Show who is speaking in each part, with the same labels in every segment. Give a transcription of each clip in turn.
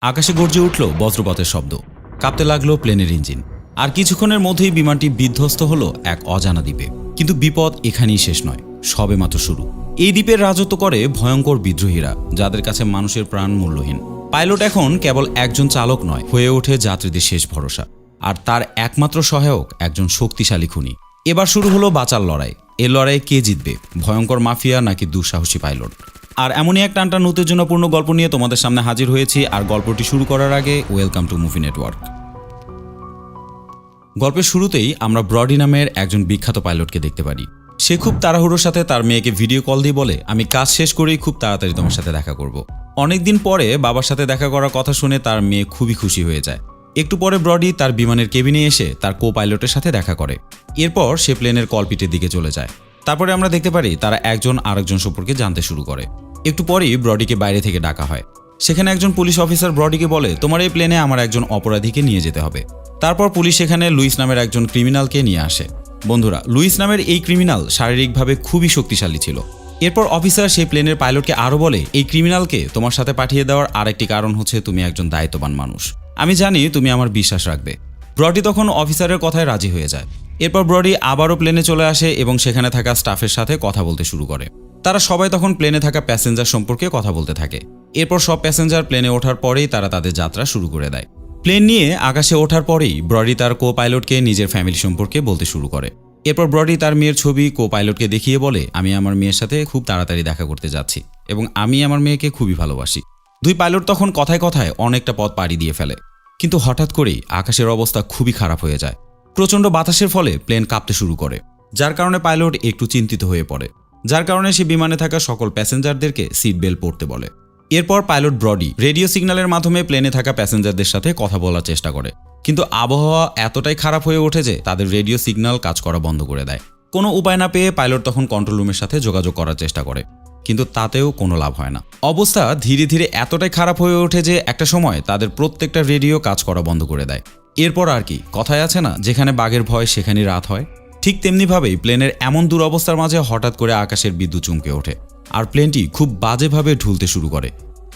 Speaker 1: আকাশে গর্জে উঠল বজ্রপাতের শব্দ। কাঁপতে লাগল প্লেনের ইঞ্জিন। আর কিছুক্ষণের মধ্যেই বিমানটি বিধ্বস্ত হলো এক অজানা দ্বীপে। কিন্তু বিপদ এখানেই শেষ নয় সবে মাত্র শুরু। এই দ্বীপের রাজত্ব করে ভয়ঙ্কর বিদ্রোহীরা, যাদের কাছে মানুষের প্রাণ মূল্যহীন। পাইলট এখন কেবল একজন চালক নয়, হয়ে ওঠে যাত্রীদের শেষ ভরসা। আর তার একমাত্র সহায়ক একজন শক্তিশালী খুনি। এবার শুরু হলো বাঁচার লড়াই। এ লড়াইয়ে কে জিতবে? ভয়ঙ্কর মাফিয়া নাকি দুঃসাহসী পাইলট? আর এমনই এক টানটান উত্তেজনাপূর্ণ গল্প নিয়ে তোমাদের সামনে হাজির হয়েছি, আর গল্পটি শুরু করার আগে ওয়েলকাম টু মুভি নেটওয়ার্ক। গল্পের শুরুতেই আমরা ব্রডি নামের একজন বিখ্যাত পাইলটকে দেখতে পারি। সে খুব তাড়াহুড়োর সাথে তার মেয়েকে ভিডিও কল দিয়ে বলে, আমি কাজ শেষ করেই খুব তাড়াতাড়ি তোমার সাথে দেখা করব। অনেকদিন পরে বাবার সাথে দেখা করার কথা শুনে তার মেয়ে খুবই খুশি হয়ে যায়। একটু পরে ব্রডি তার বিমানের কেবিনে এসে তার কো পাইলটের সাথে দেখা করে। এরপর সে প্লেনের কলপিটের দিকে চলে যায়। তারপরে আমরা দেখতে পারি তারা একজন আরেকজন সম্পর্কে জানতে শুরু করে। একটু পরেই ব্রডিকে বাইরে থেকে ডাকা হয়। সেখানে একজন পুলিশ অফিসার ব্রডিকে বলে, তোমার এই প্লেনে আমার একজন অপরাধীকে নিয়ে যেতে হবে। তারপর পুলিশ সেখানে লুইস নামের একজন ক্রিমিনালকে নিয়ে আসে। বন্ধুরা, লুইস নামের এই ক্রিমিনাল শারীরিকভাবে খুবই শক্তিশালী ছিল। এরপর অফিসার সেই প্লেনের পাইলটকে আরও বলে, এই ক্রিমিনালকে তোমার সাথে পাঠিয়ে দেওয়ার আরেকটি কারণ হচ্ছে তুমি একজন দায়িত্ববান মানুষ। আমি জানি তুমি আমার বিশ্বাস রাখবে। ব্রডি তখন অফিসারের কথায় রাজি হয়ে যায়। এরপর ব্রডি আবারও প্লেনে চলে আসে এবং সেখানে থাকা স্টাফের সাথে কথা বলতে শুরু করে। তারা সবাই তখন প্লেনে থাকা প্যাসেঞ্জার সম্পর্কে কথা বলতে থাকে। এরপর সব প্যাসেঞ্জার প্লেনে ওঠার পরেই তারা তাদের যাত্রা শুরু করে দেয়। প্লেন নিয়ে আকাশে ওঠার পরেই ব্রডি তার কো পাইলটকে নিজের ফ্যামিলি সম্পর্কে বলতে শুরু করে। এরপর ব্রডি তার মেয়ের ছবি কো পাইলটকে দেখিয়ে বলে, আমি আমার মেয়ের সাথে খুব তাড়াতাড়ি দেখা করতে যাচ্ছি এবং আমি আমার মেয়েকে খুবই ভালোবাসি। দুই পাইলট তখন কথায় কথায় অনেকটা পথ পাড়ি দিয়ে ফেলে। কিন্তু হঠাৎ করেই আকাশের অবস্থা খুবই খারাপ হয়ে যায়। প্রচণ্ড বাতাসের ফলে প্লেন কাঁপতে শুরু করে, যার কারণে পাইলট একটু চিন্তিত হয়ে পড়ে, যার কারণে সে বিমানে থাকা সকল প্যাসেঞ্জারদেরকে সিট বেল্ট পরতে বলে। এরপর পাইলট ব্রডি রেডিও সিগন্যালের মাধ্যমে প্লেনে থাকা প্যাসেঞ্জারদের সাথে কথা বলার চেষ্টা করে, কিন্তু আবহাওয়া এতটাই খারাপ হয়ে ওঠে যে তাদের রেডিও সিগন্যাল কাজ করা বন্ধ করে দেয়। কোনো উপায় না পেয়ে পাইলট তখন কন্ট্রোল রুমের সাথে যোগাযোগ করার চেষ্টা করে, কিন্তু তাতেও কোনো লাভ হয় না। অবস্থা ধীরে ধীরে এতটাই খারাপ হয়ে ওঠে যে একটা সময় তাদের প্রত্যেকটা রেডিও কাজ করা বন্ধ করে দেয়। এরপর আর কি, কথায় আছে না, যেখানে বাঘের ভয় সেখানে রাত হয়। ঠিক তেমনিভাবেই প্লেনের এমন দুরবস্থার মাঝে হঠাৎ করে আকাশের বিদ্যুৎ চমকে ওঠে, আর প্লেনটি খুব বাজেভাবে ঢুলতে শুরু করে।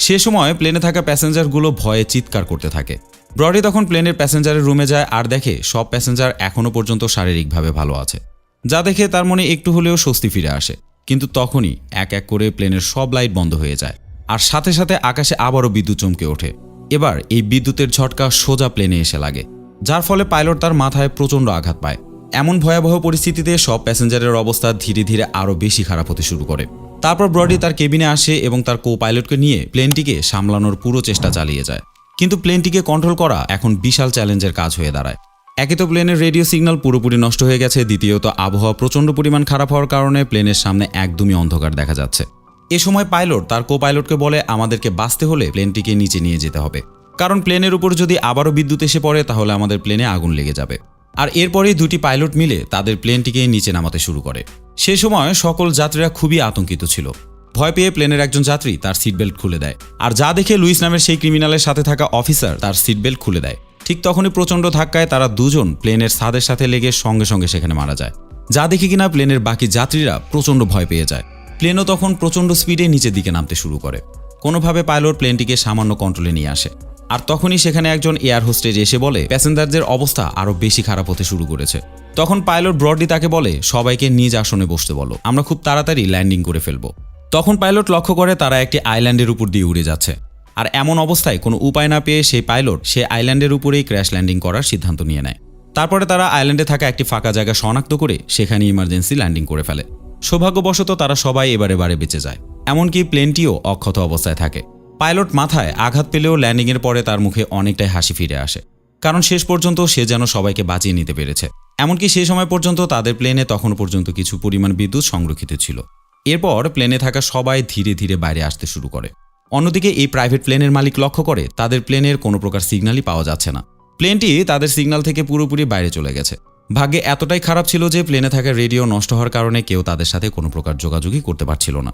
Speaker 1: সে সময় প্লেনে থাকা প্যাসেঞ্জারগুলো ভয়ে চিৎকার করতে থাকে। ব্রডি তখন প্লেনের প্যাসেঞ্জারের রুমে যায় আর দেখে সব প্যাসেঞ্জার এখনও পর্যন্ত শারীরিকভাবে ভালো আছে। যা দেখে তার মনে একটু হলেও স্বস্তি ফিরে আসে, কিন্তু তখনই এক এক করে প্লেনের সব লাইট বন্ধ হয়ে যায়, আর সাথে সাথে আকাশে আবারও বিদ্যুৎ চমকে ওঠে। এবার এই বিদ্যুতের ঝটকা সোজা প্লেনে এসে লাগে, যার ফলে পাইলট তার মাথায় প্রচণ্ড আঘাত পায়। এমন ভয়াবহ পরিস্থিতিতে সব প্যাসেঞ্জারের অবস্থা ধীরে ধীরে আরও বেশি খারাপ হতে শুরু করে। তারপর ব্রডি তার কেবিনে আসে এবং তার কো পাইলটকে নিয়ে প্লেনটিকে সামলানোর পুরো চেষ্টা চালিয়ে যায়। কিন্তু প্লেনটিকে কন্ট্রোল করা এখন বিশাল চ্যালেঞ্জের কাজ হয়ে দাঁড়ায়। একে তো প্লেনের রেডিও সিগন্যাল পুরোপুরি নষ্ট হয়ে গেছে, দ্বিতীয়ত আবহাওয়া প্রচণ্ড পরিমাণ খারাপ হওয়ার কারণে প্লেনের সামনে একদমই অন্ধকার দেখা যাচ্ছে। এ সময় পাইলট তার কো পাইলটকে বলে, আমাদেরকে বাঁচতে হলে প্লেনটিকে নিচে নিয়ে যেতে হবে। কারণ প্লেনের উপর যদি আবারও বিদ্যুৎ এসে পড়ে, তাহলে আমাদের প্লেনে আগুন লেগে যাবে। আর এরপরেই দুটি পাইলট মিলে তাদের প্লেনটিকে নিচে নামাতে শুরু করে। সে সময় সকল যাত্রীরা খুবই আতঙ্কিত ছিল। ভয় পেয়ে প্লেনের একজন যাত্রী তার সিট বেল্ট খুলে দেয়। আর যা দেখে লুইস নামের সেই ক্রিমিনালের সাথে থাকা অফিসার তার সিট বেল্ট খুলে দেয়। ঠিক তখনই প্রচণ্ড ধাক্কায় তারা দুজন প্লেনের ছাদের সাথে লেগে সঙ্গে সঙ্গে সেখানে মারা যায়। যা দেখে কিনা প্লেনের বাকি যাত্রীরা প্রচণ্ড ভয় পেয়ে যায়। প্লেনও তখন প্রচণ্ড স্পিডে নিচের দিকে নামতে শুরু করে। কোনোভাবে পাইলট প্লেনটিকে সামান্য কন্ট্রোলে নিয়ে আসে। আর তখনই সেখানে একজন এয়ার হোস্টেজ এসে বলে প্যাসেঞ্জারদের অবস্থা আরও বেশি খারাপ হতে শুরু করেছে। তখন পাইলট ব্রডলি তাকে বলে, সবাইকে নিজ আসনে বসতে বলো। আমরা খুব তাড়াতাড়ি ল্যান্ডিং করে ফেলব। তখন পাইলট লক্ষ্য করে তারা একটি আইল্যান্ডের উপর দিয়ে উড়ে যাচ্ছে। আর এমন অবস্থায় কোনো উপায় না পেয়ে সেই পাইলট সে আইল্যান্ডের উপরেই ক্র্যাশ ল্যান্ডিং করার সিদ্ধান্ত নিয়ে নেয়। তারপরে তারা আইল্যান্ডে থাকা একটি ফাঁকা জায়গা শনাক্ত করে সেখানে ইমার্জেন্সি ল্যান্ডিং করে ফেলে। সৌভাগ্যবশত তারা সবাই এবারে বারে বেঁচে যায়। এমনকি প্লেনটিও অক্ষত অবস্থায় থাকে। পাইলট মাথায় আঘাত পেলেও ল্যান্ডিংয়ের পরে তার মুখে অনেকটাই হাসি ফিরে আসে। কারণ শেষ পর্যন্ত সে যেন সবাইকে বাঁচিয়ে নিতে পেরেছে। এমনকি সেই সময় পর্যন্ত তাদের প্লেনে তখন পর্যন্ত কিছু পরিমাণ বিদ্যুৎ সংরক্ষিত ছিল। এরপর প্লেনে থাকা সবাই ধীরে ধীরে বাইরে আসতে শুরু করে। অন্যদিকে এই প্রাইভেট প্লেনের মালিক লক্ষ্য করে তাদের প্লেনের কোনো প্রকার সিগন্যালই পাওয়া যাচ্ছে না। প্লেনটি তাদের সিগন্যাল থেকে পুরোপুরি বাইরে চলে গেছে। ভাগ্যে এতটাই খারাপ ছিল যে প্লেনে থাকা রেডিও নষ্ট হওয়ার কারণে কেউ তাদের সাথে কোনো প্রকার যোগাযোগই করতে পারছিল না।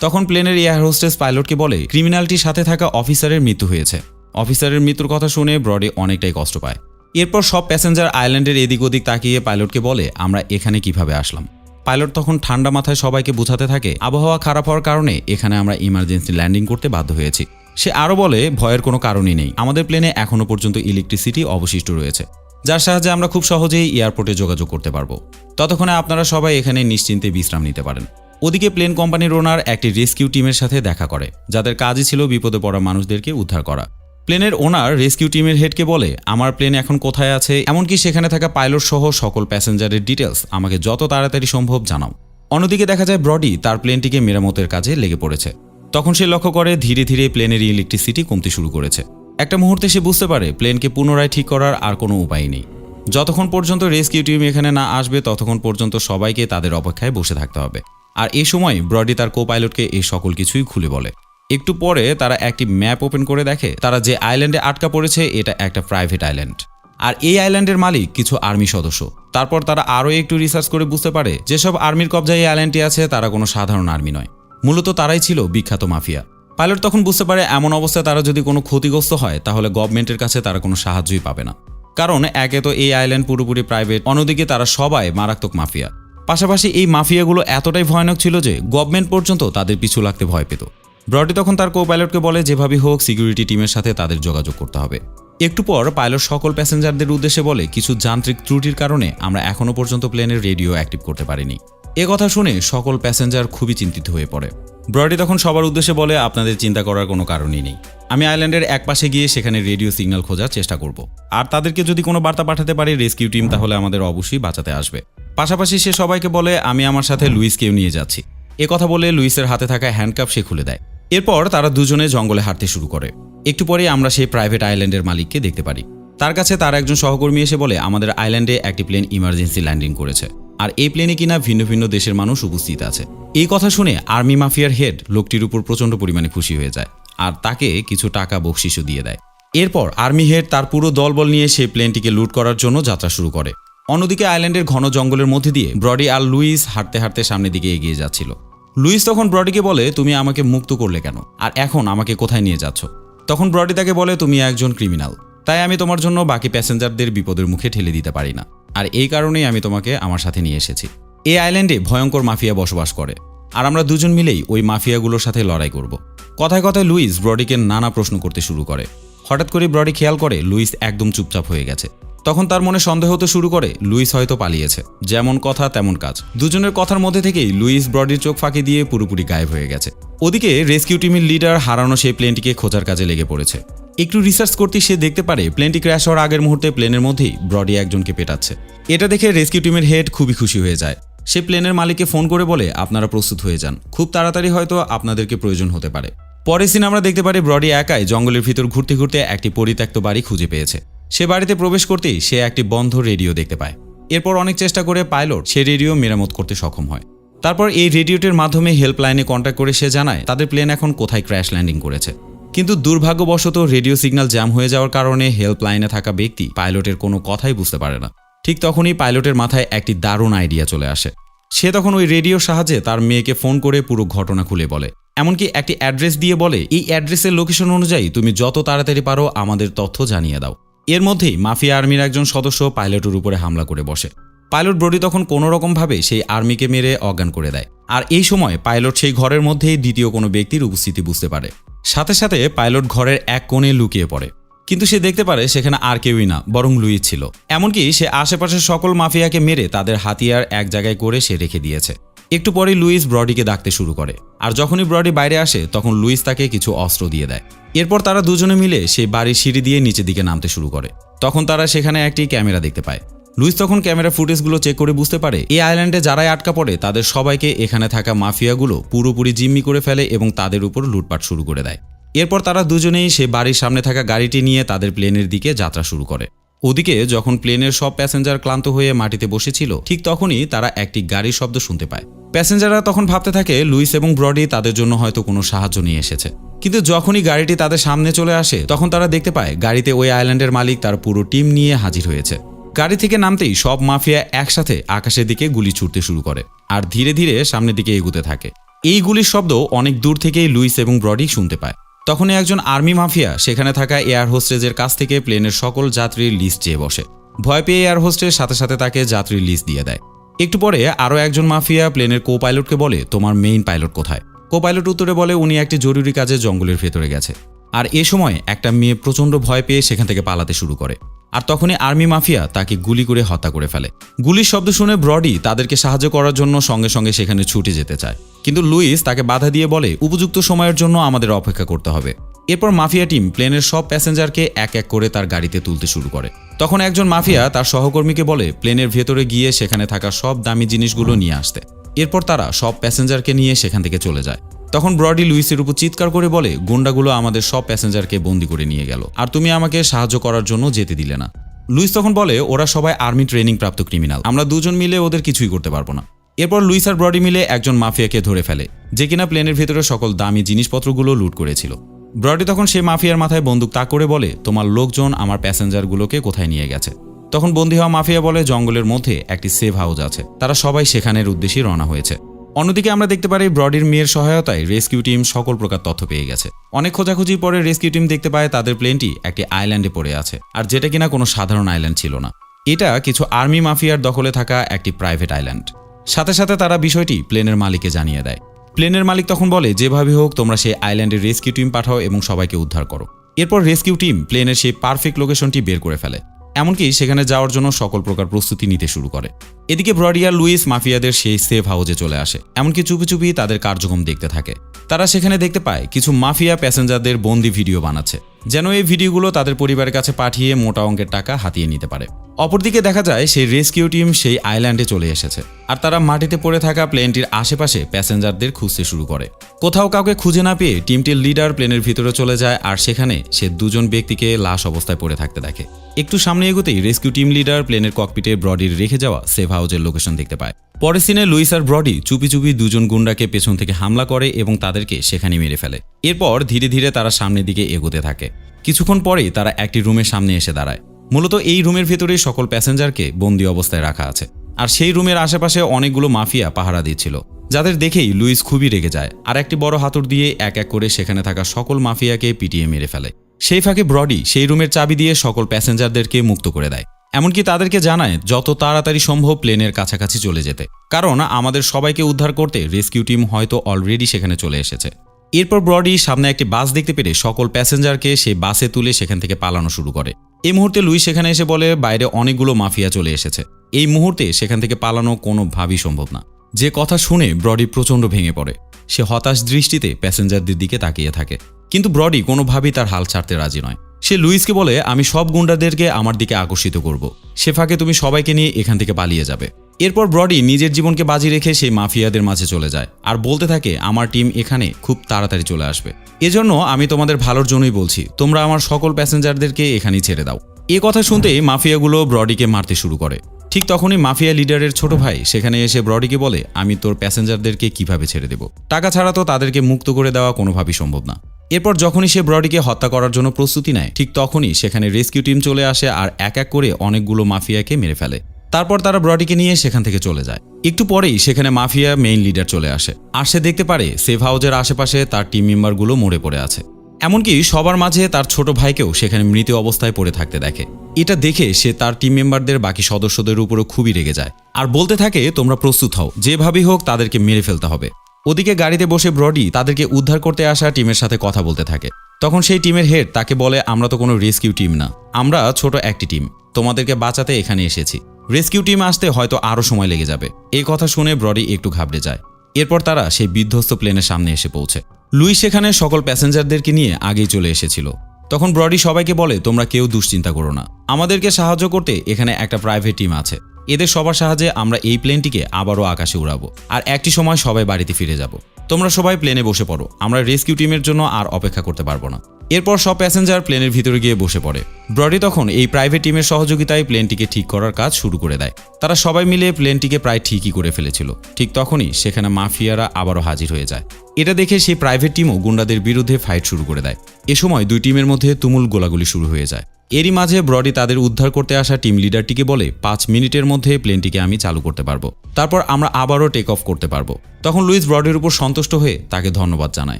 Speaker 1: তখন প্লেনের এয়ার হোস্টেস পাইলটকে বলে, ক্রিমিনালটির সাথে থাকা অফিসারের মৃত্যু হয়েছে। অফিসারের মৃত্যুর কথা শুনে ব্রডে অনেকটাই কষ্ট পায়। এরপর সব প্যাসেঞ্জার আইল্যান্ডের এদিক ওদিক তাকিয়ে পাইলটকে বলে, আমরা এখানে কীভাবে আসলাম? পাইলট তখন ঠান্ডা মাথায় সবাইকে বোঝাতে থাকে, আবহাওয়া খারাপ হওয়ার কারণে এখানে আমরা ইমার্জেন্সি ল্যান্ডিং করতে বাধ্য হয়েছি। সে আরও বলে, ভয়ের কোনো কারণই নেই। আমাদের প্লেনে এখনও পর্যন্ত ইলেকট্রিসিটি অবশিষ্ট রয়েছে। যার সাহায্যে আমরা খুব সহজেই এয়ারপোর্টে যোগাযোগ করতে পারব। ততক্ষণে আপনারা সবাই এখানে নিশ্চিন্তে বিশ্রাম নিতে পারেন। ওদিকে প্লেন কোম্পানির ওনার একটি রেস্কিউ টিমের সাথে দেখা করে, যাদের কাজই ছিল বিপদে পড়া মানুষদেরকে উদ্ধার করা। প্লেনের ওনার রেস্কিউ টিমের হেডকে বলে, আমার প্লেন এখন কোথায় আছে? এমনকি সেখানে থাকা পাইলট সহ সকল প্যাসেঞ্জারের ডিটেলস আমাকে যত তাড়াতাড়ি সম্ভব জানাও। অন্যদিকে দেখা যায় ব্রডি তার প্লেনটিকে মেরামতের কাজে লেগে পড়েছে। তখন সে লক্ষ্য করে ধীরে ধীরে প্লেনের ইলেকট্রিসিটি কমতে শুরু করেছে। একটা মুহূর্তে সে বুঝতে পারে প্লেনকে পুনরায় ঠিক করার আর কোনো উপায় নেই। যতক্ষণ পর্যন্ত রেস্কিউ টিম এখানে না আসবে, ততক্ষণ পর্যন্ত সবাইকে তাদের অপেক্ষায় বসে থাকতে হবে। আর এই সময় ব্রডি তার কো পাইলটকে এই সকল কিছুই খুলে বলে। একটু পরে তারা একটি ম্যাপ ওপেন করে দেখে তারা যে আইল্যান্ডে আটকা পড়েছে, এটা একটা প্রাইভেট আইল্যান্ড। আর এই আইল্যান্ডের মালিক কিছু আর্মি সদস্য। তারপর তারা আরও একটু রিসার্চ করে বুঝতে পারে, যেসব আর্মির কবজায় এই আইল্যান্ডটি আছে, তারা কোনো সাধারণ আর্মি নয়। মূলত তারাই ছিল বিখ্যাত মাফিয়া। পাইলট তখন বুঝতে পারে এমন অবস্থায় তারা যদি কোনো ক্ষতিগ্রস্ত হয়, তাহলে গভর্নমেন্টের কাছে তারা কোনো সাহায্যই পাবে না। কারণ একে তো এই আইল্যান্ড পুরোপুরি প্রাইভেট, অন্যদিকে তারা সবাই মারাত্মক মাফিয়া। পাশাপাশি এই মাফিয়াগুলো এতটাই ভয়ানক ছিল যে গভর্নমেন্ট পর্যন্ত তাদের পিছু লাগতে ভয় পেত। ব্রডি তখন তার কো পাইলটকে বলে, যেভাবেই হোক, সিকিউরিটি টিমের সাথে তাদের যোগাযোগ করতে হবে। একটু পর পাইলট সকল প্যাসেঞ্জারদের উদ্দেশ্যে বলে, কিছু যান্ত্রিক ত্রুটির কারণে আমরা এখনও পর্যন্ত প্লেনের রেডিও অ্যাক্টিভ করতে পারিনি। এ কথা শুনে সকল প্যাসেঞ্জার খুবই চিন্তিত হয়ে পড়ে। ব্রডি তখন সবার উদ্দেশ্যে বলে, আপনাদের চিন্তা করার কোনো কারণই নেই। আমি আইল্যান্ডের এক পাশে গিয়ে সেখানে রেডিও সিগন্যাল খোঁজার চেষ্টা করব। আর তাদেরকে যদি কোনো বার্তা পাঠাতে পারি, রেস্কিউ টিম তাহলে আমাদের অবশ্যই বাঁচাতে আসবে। পাশাপাশি সে সবাইকে বলে, আমি আমার সাথে লুইসকেও নিয়ে যাচ্ছি। এ কথা বলে লুইসের হাতে থাকা হ্যান্ডকাপ সে খুলে দেয়। এরপর তারা দুজনে জঙ্গলে হাঁটতে শুরু করে। একটু পরে আমরা সেই প্রাইভেট আইল্যান্ডের মালিককে দেখতে পারি। তার কাছে তার একজন সহকর্মী এসে বলে, আমাদের আইল্যান্ডে একটি প্লেন ইমার্জেন্সি ল্যান্ডিং করেছে। আর এই প্লেনে কিনা ভিন্ন ভিন্ন দেশের মানুষ উপস্থিত আছে। এই কথা শুনে আর্মি মাফিয়ার হেড লোকটির উপর প্রচণ্ড পরিমাণে খুশি হয়ে যায় আর তাকে কিছু টাকা বকশিসও দিয়ে দেয়। এরপর আর্মি হেড তার পুরো দলবল নিয়ে সেই প্লেনটিকে লুট করার জন্য যাত্রা শুরু করে। অন্যদিকে আইল্যান্ডের ঘন জঙ্গলের মধ্যে দিয়ে ব্রডি আর লুইস হাঁটতে হাঁটতে সামনের দিকে এগিয়ে যাচ্ছিল। লুইস তখন ব্রডিকে বলে, তুমি আমাকে মুক্ত করলে কেন? আর এখন আমাকে কোথায় নিয়ে যাচ্ছ? তখন ব্রডি তাকে বলে, তুমি একজন ক্রিমিনাল। তাই আমি তোমার জন্য বাকি প্যাসেঞ্জারদের বিপদের মুখে ঠেলে দিতে পারি না। আর এই কারণেই আমি তোমাকে আমার সাথে নিয়ে এসেছি। এই আইল্যান্ডে ভয়ঙ্কর মাফিয়া বসবাস করে। আর আমরা দুজন মিলেই ওই মাফিয়াগুলোর সাথে লড়াই করব। কথায় কথায় লুইস ব্রডিকে নানা প্রশ্ন করতে শুরু করে। হঠাৎ করে ব্রডি খেয়াল করে লুইস একদম চুপচাপ হয়ে গেছে। তখন তার মনে সন্দেহ হতে শুরু করে, লুইস হয়তো পালিয়েছে। যেমন কথা, তেমন কাজ। দুজনের কথার মধ্যে থেকেই লুইস ব্রডির চোখ ফাঁকি দিয়ে পুরোপুরি গায়েব হয়ে গেছে। ওদিকে রেস্কিউ টিমের লিডার হারানো সেই প্লেনটিকে খোঁজার কাজে লেগে পড়েছে। একটু রিসার্চ করতেই সে দেখতে পারে প্লেনটি ক্র্যাশ হওয়ার আগের মুহূর্তে প্লেনের মধ্যেই ব্রডি একজনকে পেটাচ্ছে। এটা দেখে রেস্কিউ টিমের হেড খুবই খুশি হয়ে যায়। সে প্লেনের মালিককে ফোন করে বলে, আপনারা প্রস্তুত হয়ে যান। খুব তাড়াতাড়ি হয়তো আপনাদেরকে প্রয়োজন হতে পারে। পরের সিন আমরা দেখতে পারি ব্রডি একাই জঙ্গলের ভিতর ঘুরতে ঘুরতে একটি পরিত্যক্ত বাড়ি খুঁজে পেয়েছে। সে বাড়িতে প্রবেশ করতেই সে একটি বন্ধ রেডিও দেখতে পায়। এরপর অনেক চেষ্টা করে পাইলট সে রেডিও মেরামত করতে সক্ষম হয়। তারপর এই রেডিওটির মাধ্যমে হেল্পলাইনে কন্ট্যাক্ট করে সে জানায়, তাদের প্লেন এখন কোথায় ক্র্যাশ ল্যান্ডিং করেছে? কিন্তু দুর্ভাগ্যবশত রেডিও সিগন্যাল জ্যাম হয়ে যাওয়ার কারণে হেল্পলাইনে থাকা ব্যক্তি পাইলটের কোনো কথাই বুঝতে পারে না। ঠিক তখনই পাইলটের মাথায় একটি দারুণ আইডিয়া চলে আসে। সে তখন ওই রেডিওর সাহায্যে তার মেয়েকে ফোন করে পুরো ঘটনা খুলে বলে। এমনকি একটি অ্যাড্রেস দিয়ে বলে, এই অ্যাড্রেসের লোকেশন অনুযায়ী তুমি যত তাড়াতাড়ি পারো আমাদের তথ্য জানিয়ে দাও। এর মধ্যেই মাফিয়া আর্মির একজন সদস্য পাইলটের উপরে হামলা করে বসে। পাইলট ব্রডি তখন কোনো রকমভাবে সেই আর্মিকে মেরে অজ্ঞান করে দেয়। আর এই সময় পাইলট সেই ঘরের মধ্যেই দ্বিতীয় কোনো ব্যক্তির উপস্থিতি বুঝতে পারে। সাথে সাথে পাইলট ঘরের এক কোণে লুকিয়ে পড়ে। কিন্তু সে দেখতে পারে সেখানে আর কেউই না, বরং লুইস ছিল। এমনকি সে আশেপাশের সকল মাফিয়াকে মেরে তাদের হাতিয়ার এক জায়গায় করে সে রেখে দিয়েছে। একটু পরে লুইস ব্রডিকে ডাকতে শুরু করে। আর যখনই ব্রডি বাইরে আসে, তখন লুইস তাকে কিছু অস্ত্র দিয়ে দেয়। এরপর তারা দুজনে মিলে সেই বাড়ির সিঁড়ি দিয়ে নিচের দিকে নামতে শুরু করে। তখন তারা সেখানে একটি ক্যামেরা দেখতে পায়। লুইস তখন ক্যামেরা ফুটেজগুলো চেক করে বুঝতে পারে, এই আইল্যান্ডে যারাই আটকা পড়ে, তাদের সবাইকে এখানে থাকা মাফিয়াগুলো পুরোপুরি জিম্মি করে ফেলে এবং তাদের উপর লুটপাট শুরু করে দেয়। এরপর তারা দুজনেই সে বাড়ির সামনে থাকা গাড়িটি নিয়ে তাদের প্লেনের দিকে যাত্রা শুরু করে। ওদিকে যখন প্লেনের সব প্যাসেঞ্জার ক্লান্ত হয়ে মাটিতে বসেছিল, ঠিক তখনই তারা একটি গাড়ির শব্দ শুনতে পায়। প্যাসেঞ্জাররা তখন ভাবতে থাকে, লুইস এবং ব্রডি তাদের জন্য হয়তো কোনো সাহায্য নিয়ে এসেছে। কিন্তু যখনই গাড়িটি তাদের সামনে চলে আসে, তখন তারা দেখতে পায়, গাড়িতে ওই আইল্যান্ডের মালিক তার পুরো টিম নিয়ে হাজির হয়েছে। গাড়ি থেকে নামতেই সব মাফিয়া একসাথে আকাশের দিকে গুলি ছুটতে শুরু করে, আর ধীরে ধীরে সামনের দিকে এগুতে থাকে। এই গুলির শব্দ অনেক দূর থেকেই লুইস এবং ব্রডি শুনতে পায়। তখনই একজন আর্মি মাফিয়া সেখানে থাকা এয়ার হোস্টেজের কাছ থেকে প্লেনের সকল যাত্রীর লিস্ট চেয়ে বসে। ভয় পেয়ে এয়ার হোস্টেজ সাথে সাথে তাকে যাত্রীর লিস্ট দিয়ে দেয়। একটু পরে আরও একজন মাফিয়া প্লেনের কো পাইলটকে বলে, তোমার মেইন পাইলট কোথায়? কো পাইলট উত্তরে বলে, উনি একটি জরুরি কাজে জঙ্গলের ভেতরে গেছে। আর এ সময় একটা মেয়ে প্রচণ্ড ভয় পেয়ে সেখান থেকে পালাতে শুরু করে। আর তখনই আর্মি মাফিয়া তাকে গুলি করে হত্যা করে ফেলে। গুলির শব্দ শুনে ব্রডি তাদেরকে সাহায্য করার জন্য সঙ্গে সঙ্গে সেখানে ছুটে যেতে চায়। কিন্তু লুইস তাকে বাধা দিয়ে বলে, উপযুক্ত সময়ের জন্য আমাদের অপেক্ষা করতে হবে। এরপর মাফিয়া টিম প্লেনের সব প্যাসেঞ্জারকে এক এক করে তার গাড়িতে তুলতে শুরু করে। তখন একজন মাফিয়া তার সহকর্মীকে বলে, প্লেনের ভেতরে গিয়ে সেখানে থাকা সব দামি জিনিসগুলো নিয়ে আসতে। এরপর তারা সব প্যাসেঞ্জারকে নিয়ে সেখান থেকে চলে যায়। তখন ব্রডি লুইসের উপর চিৎকার করে বলে, গুন্ডাগুলো আমাদের সব প্যাসেঞ্জারকে বন্দি করে নিয়ে গেল, আর তুমি আমাকে সাহায্য করার জন্য যেতে দিলে না। লুইস তখন বলে, ওরা সবাই আর্মি ট্রেনিং প্রাপ্ত ক্রিমিনাল, আমরা দুজন মিলে ওদের কিছুই করতে পারব না। এরপর লুইস আর ব্রডি মিলে একজন মাফিয়াকে ধরে ফেলে, যে কিনা প্লেনের ভেতরে সকল দামি জিনিসপত্রগুলো লুট করেছিল। ব্রডি তখন সে মাফিয়ার মাথায় বন্দুক তাক করে বলে, তোমার লোকজন আমার প্যাসেঞ্জারগুলোকে কোথায় নিয়ে গেছে? তখন বন্দী হওয়া মাফিয়া বলে, জঙ্গলের মধ্যে একটি সেভ হাউস আছে, তারা সবাই সেখানের উদ্দেশ্যে রওনা হয়েছে। অন্যদিকে আমরা দেখতে পারি ব্রডির মেয়ের সহায়তায় রেস্কিউ টিম সকল প্রকার তথ্য পেয়ে গেছে। অনেক খোঁজাখুঁজি পরে রেস্কিউ টিম দেখতে পায় তাদের প্লেনটি একটি আইল্যান্ডে পড়ে আছে, আর যেটা কিনা কোনো সাধারণ আইল্যান্ড ছিল না। এটা কিছু আর্মি মাফিয়ার দখলে থাকা একটি প্রাইভেট আইল্যান্ড। সাথে সাথে তারা বিষয়টি প্লেনের মালিককে জানিয়ে দেয়। প্লেনের মালিক তখন বলে, যেভাবে হোক, তোমরা সেই আইল্যান্ডে রেস্কিউ টিম পাঠাও এবং সবাইকে উদ্ধার করো। এরপর রেস্কিউ টিম প্লেনের সেই পারফেক্ট লোকেশনটি বের করে ফেলে। এমনকি সেখানে যাওয়ার জন্য সকল প্রকার প্রস্তুতি নিতে শুরু করে। এদিকে ব্রডিয়া লুইস মাফিয়াদের সেই সেফ হাউজে চলে আসে। এমনকি চুপি চুপি তাদের কার্যক্রম দেখতে থাকে। তারা সেখানে দেখতে পায়, কিছু মাফিয়া প্যাসেঞ্জারদের বন্দি ভিডিও বানাচ্ছে, যেন এই ভিডিওগুলো তাদের পরিবারের কাছে পাঠিয়ে মোটা অঙ্কের টাকা হাতিয়ে নিতে পারে। অপরদিকে দেখা যায়, সেই রেস্কিউ টিম সেই আইল্যান্ডে চলে এসেছে। আর তারা মাটিতে পড়ে থাকা প্লেনটির আশেপাশে প্যাসেঞ্জারদের খুঁজতে শুরু করে। কোথাও কাউকে খুঁজে না পেয়ে টিমটির লিডার প্লেনের ভিতরে চলে যায় আর সেখানে সে দুজন ব্যক্তিকে লাশ অবস্থায় পড়ে থাকতে দেখে। একটু সামনে এগোতেই রেস্কিউ টিম লিডার প্লেনের ককপিটে ব্রডির রেখে যাওয়া সেফ হাউজের লোকেশন দেখতে পায়। পরের সিনে লুইস আর ব্রডি চুপি চুপি দুজন গুন্ডাকে পেছন থেকে হামলা করে এবং তাদেরকে সেখানে মেরে ফেলে। এরপর ধীরে ধীরে তারা সামনের দিকে এগোতে থাকে। কিছুক্ষণ পরেই তারা একটি রুমের সামনে এসে দাঁড়ায়। মূলত এই রুমের ভেতরে সকল প্যাসেঞ্জারকে বন্দি অবস্থায় রাখা আছে। আর সেই রুমের আশেপাশে অনেকগুলো মাফিয়া পাহারা দিচ্ছিল, যাদের দেখেই লুইস খুবই রেগে যায় আর একটি বড় হাতুড় দিয়ে এক এক করে সেখানে থাকা সকল মাফিয়াকে পিটিয়ে মেরে ফেলে। সেই ফাঁকে ব্রডি সেই রুমের চাবি দিয়ে সকল প্যাসেঞ্জারদেরকে মুক্ত করে দেয়, এমনকি তাদেরকে জানায় যত তাড়াতাড়ি সম্ভব প্লেনের কাছাকাছি চলে যেতে, কারণ আমাদের সবাইকে উদ্ধার করতে রেস্কিউ টিম হয়তো অলরেডি সেখানে চলে এসেছে। এরপর ব্রডি সামনে একটি বাস দেখতে পেরে সকল প্যাসেঞ্জারকে সেই বাসে তুলে সেখান থেকে পালানো শুরু করে। এই মুহূর্তে লুই সেখানে এসে বলে, বাইরে অনেকগুলো মাফিয়া চলে এসেছে। এই মুহূর্তে সেখান থেকে পালানো কোনোভাবেই সম্ভব না যে কথা শুনে ব্রডি প্রচণ্ড ভেঙে পড়ে। সে হতাশ দৃষ্টিতে প্যাসেঞ্জারদের দিকে তাকিয়ে থাকে। কিন্তু ব্রডি কোনোভাবেই তার হাল ছাড়তে রাজি নয়। সে লুইসকে বলে, আমি সব গুন্ডাদেরকে আমার দিকে আকর্ষিত করব। সে ফাঁকে তুমি সবাইকে নিয়ে এখান থেকে পালিয়ে যাবে। এরপর ব্রডি নিজের জীবনকে বাজি রেখে সেই মাফিয়াদের মাঝে চলে যায়। আর বলতে থাকে, আমার টিম এখানে খুব তাড়াতাড়ি চলে আসবে। এজন্য আমি তোমাদের ভালোর জন্যই বলছি, তোমরা আমার সকল প্যাসেঞ্জারদেরকে এখানেই ছেড়ে দাও। এ কথা শুনতেই মাফিয়াগুলো ব্রডিকে মারতে শুরু করে। ঠিক তখনই মাফিয়া লিডারের ছোট ভাই সেখানে এসে ব্রডিকে বলে, আমি তোর প্যাসেঞ্জারদেরকে কীভাবে ছেড়ে দেব? টাকা ছাড়া তো তাদেরকে মুক্ত করে দেওয়া কোনোভাবেই সম্ভব না। এরপর যখনই সে ব্রডিকে হত্যা করার জন্য প্রস্তুতি নেয়, ঠিক তখনই সেখানে রেস্কিউ টিম চলে আসে আর এক এক করে অনেকগুলো মাফিয়াকে মেরে ফেলে। তারপর তারা ব্রডিকে নিয়ে সেখান থেকে চলে যায়। একটু পরেই সেখানে মাফিয়া মেইন লিডার চলে আসে। আর সে দেখতে পারে সেফ হাউজের আশেপাশে তার টিম মেম্বারগুলো মরে পড়ে আছে। এমনকি সবার মাঝে তার ছোট ভাইকেও সেখানে মৃত অবস্থায় পড়ে থাকতে দেখে। এটা দেখে সে তার টিম মেম্বারদের বাকি সদস্যদের উপরও খুবই রেগে যায়। আর বলতে থাকে, তোমরা প্রস্তুত হও। যেভাবেই হোক তাদেরকে মেরে ফেলতে হবে। ওদিকে গাড়িতে বসে ব্রডি তাদেরকে উদ্ধার করতে আসা টিমের সাথে কথা বলতে থাকে। তখন সেই টিমের হেড তাকে বলে, আমরা তো কোনো রেস্কিউ টিম না। আমরা ছোট একটি টিম তোমাদেরকে বাঁচাতে এখানে এসেছি। রেস্কিউ টিম আসতে হয়তো আরও সময় লেগে যাবে। এ কথা শুনে ব্রডি একটু ঘাবড়ে যায়। এরপর তারা সেই বিধ্বস্ত প্লেনের সামনে এসে পৌঁছে। লুই সেখানে সকল প্যাসেঞ্জারদেরকে নিয়ে আগেই চলে এসেছিল। তখন ব্রডি সবাইকে বলে, তোমরা কেউ দুশ্চিন্তা করো না। আমাদেরকে সাহায্য করতে এখানে একটা প্রাইভেট টিম আছে। এদের সবার সাহায্যে আমরা এই প্লেনটিকে আবারও আকাশে উড়াবো। আর একটি সময় সবাই বাড়িতে ফিরে যাব। তোমরা সবাই প্লেনে বসে পড়ো। আমরা রেস্কিউ টিমের জন্য আর অপেক্ষা করতে পারব না। এরপর সব প্যাসেঞ্জার প্লেনের ভিতরে গিয়ে বসে পড়ে। ব্রডি তখন এই প্রাইভেট টিমের সহযোগিতায় প্লেনটিকে ঠিক করার কাজ শুরু করে দেয়। তারা সবাই মিলে প্লেনটিকে প্রায় ঠিকই করে ফেলেছিল। ঠিক তখনই সেখানে মাফিয়ারা আবারও হাজির হয়ে যায়। এটা দেখে সেই প্রাইভেট টিমও গুন্ডাদের বিরুদ্ধে ফাইট শুরু করে দেয়। এ সময় দুই টিমের মধ্যে তুমুল গোলাগুলি শুরু হয়ে যায়। এরই মাঝে ব্রডি তাদের উদ্ধার করতে আসা টিম লিডারটিকে বলে, পাঁচ মিনিটের মধ্যে প্লেনটিকে আমি চালু করতে পারব। তারপর আমরা আবারও টেক অফ করতে পারব। তখন লুইস ব্রডির উপর সন্তুষ্ট হয়ে তাকে ধন্যবাদ জানায়।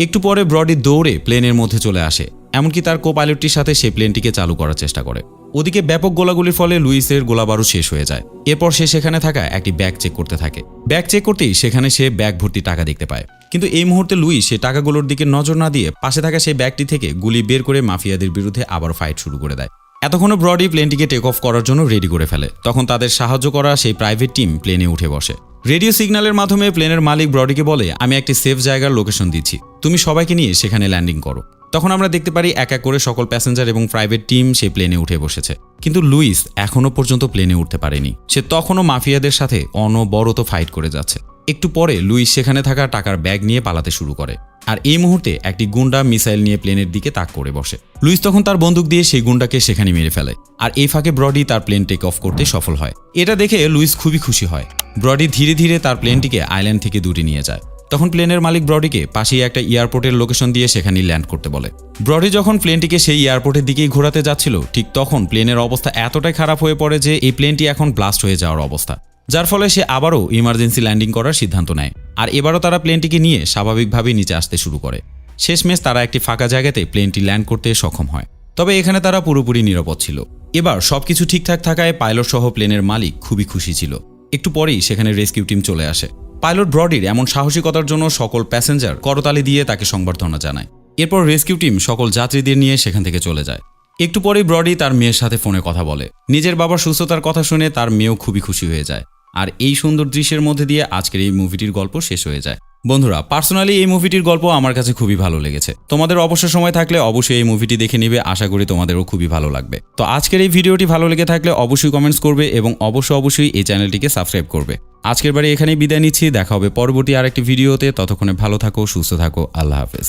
Speaker 1: একটু পরে ব্রডি দৌড়ে প্লেনের মধ্যে চলে আসে। এমনকি তার কো পাইলটটির সাথে সে প্লেনটিকে চালু করার চেষ্টা করে। ওদিকে ব্যাপক গোলাগুলির ফলে লুইসের গোলাবারু শেষ হয়ে যায়। এরপর সে সেখানে থাকা একটি ব্যাগ চেক করতে থাকে। ব্যাগ চেক করতেই সেখানে সে ব্যাগ ভর্তি টাকা দেখতে পায়। কিন্তু এই মুহূর্তে লুই সে টাকাগুলোর দিকে নজর না দিয়ে পাশে থাকা সেই ব্যাগটি থেকে গুলি বের করে মাফিয়াদের বিরুদ্ধে আবার ফাইট শুরু করে দেয়। এতক্ষণও ব্রডি প্লেনটিকে টেক অফ করার জন্য রেডি করে ফেলে। তখন তাদের সাহায্য করা সেই প্রাইভেট টিম প্লেনে উঠে বসে। রেডিও সিগন্যালের মাধ্যমে প্লেনের মালিক ব্রডিকে বলে, আমি একটি সেফ জায়গার লোকেশন দিচ্ছি। তুমি সবাইকে নিয়ে সেখানে ল্যান্ডিং করো। তখন আমরা দেখতে পারি এক এক করে সকল প্যাসেঞ্জার এবং প্রাইভেট টিম সেই প্লেনে উঠে বসেছে। কিন্তু লুইস এখনও পর্যন্ত প্লেনে উঠতে পারেনি। সে তখনও মাফিয়াদের সাথে অনবরত ফাইট করে যাচ্ছে। একটু পরে লুইস সেখানে থাকা টাকার ব্যাগ নিয়ে পালাতে শুরু করে আর এই মুহূর্তে একটি গুন্ডা মিসাইল নিয়ে প্লেনের দিকে তাক করে বসে। লুইস তখন তার বন্দুক দিয়ে সেই গুন্ডাকে সেখানে মেরে ফেলে আর এই ফাঁকে ব্রডি তার প্লেন টেক অফ করতে সফল হয়। এটা দেখে লুইস খুবই খুশি হয়। ব্রডি ধীরে ধীরে তার প্লেনটিকে আইল্যান্ড থেকে দূরে নিয়ে যায়। তখন প্লেনের মালিক ব্রডিকে পাশেই একটা এয়ারপোর্টের লোকেশন দিয়ে সেখানে ল্যান্ড করতে বলে। ব্রডি যখন প্লেনটিকে সেই এয়ারপোর্টের দিকেই ঘোরাতে যাচ্ছিল, ঠিক তখন প্লেনের অবস্থা এতটাই খারাপ হয়ে পড়ে যে এই প্লেনটি এখন ব্লাস্ট হয়ে যাওয়ার অবস্থা। যার ফলে সে আবারও ইমার্জেন্সি ল্যান্ডিং করার সিদ্ধান্ত নেয়। আর এবারও তারা প্লেনটিকে নিয়ে স্বাভাবিকভাবেই নিচে আসতে শুরু করে। শেষমেশ তারা একটি ফাঁকা জায়গাতে প্লেনটি ল্যান্ড করতে সক্ষম হয়। তবে এখানে তারা পুরোপুরি নিরাপদ ছিল। এবার সবকিছু ঠিকঠাক থাকায় পাইলট সহ প্লেনের মালিক খুবই খুশি ছিল। একটু পরেই সেখানে রেস্কিউ টিম চলে আসে। পাইলট ব্রডির এমন সাহসিকতার জন্য সকল প্যাসেঞ্জার করতালি দিয়ে তাকে সংবর্ধনা জানায়। এরপর রেস্কিউ টিম সকল যাত্রীদের নিয়ে সেখান থেকে চলে যায়। একটু পরেই ব্রডি তার মেয়ের সাথে ফোনে কথা বলে। নিজের বাবার সুস্থতার কথা শুনে তার মেয়েও খুবই খুশি হয়ে যায়। আর এই সুন্দর দৃশ্যের মধ্যে দিয়ে আজকের এই মুভিটির গল্প শেষ হয়ে যায়। বন্ধুরা পার্সোনালি এই মুভিটির গল্প আমার কাছে খুবই ভালো লেগেছে। তোমাদের অবসর সময় থাকলে অবশ্যই এই মুভিটি দেখে নিবে, আশা করি তোমাদেরও খুবই ভালো লাগবে। তো আজকের এই ভিডিওটি ভালো লেগে থাকলে অবশ্যই কমেন্টস করবে এবং অবশ্যই অবশ্যই এই চ্যানেলটিকে সাবস্ক্রাইব করবে। আজকের বারে এখানেই বিদায় নিচ্ছি, দেখা হবে পরবর্তী আরেকটি ভিডিওতে ততক্ষণে ভালো থাকো, সুস্থ থাকো, আল্লাহ হাফেজ।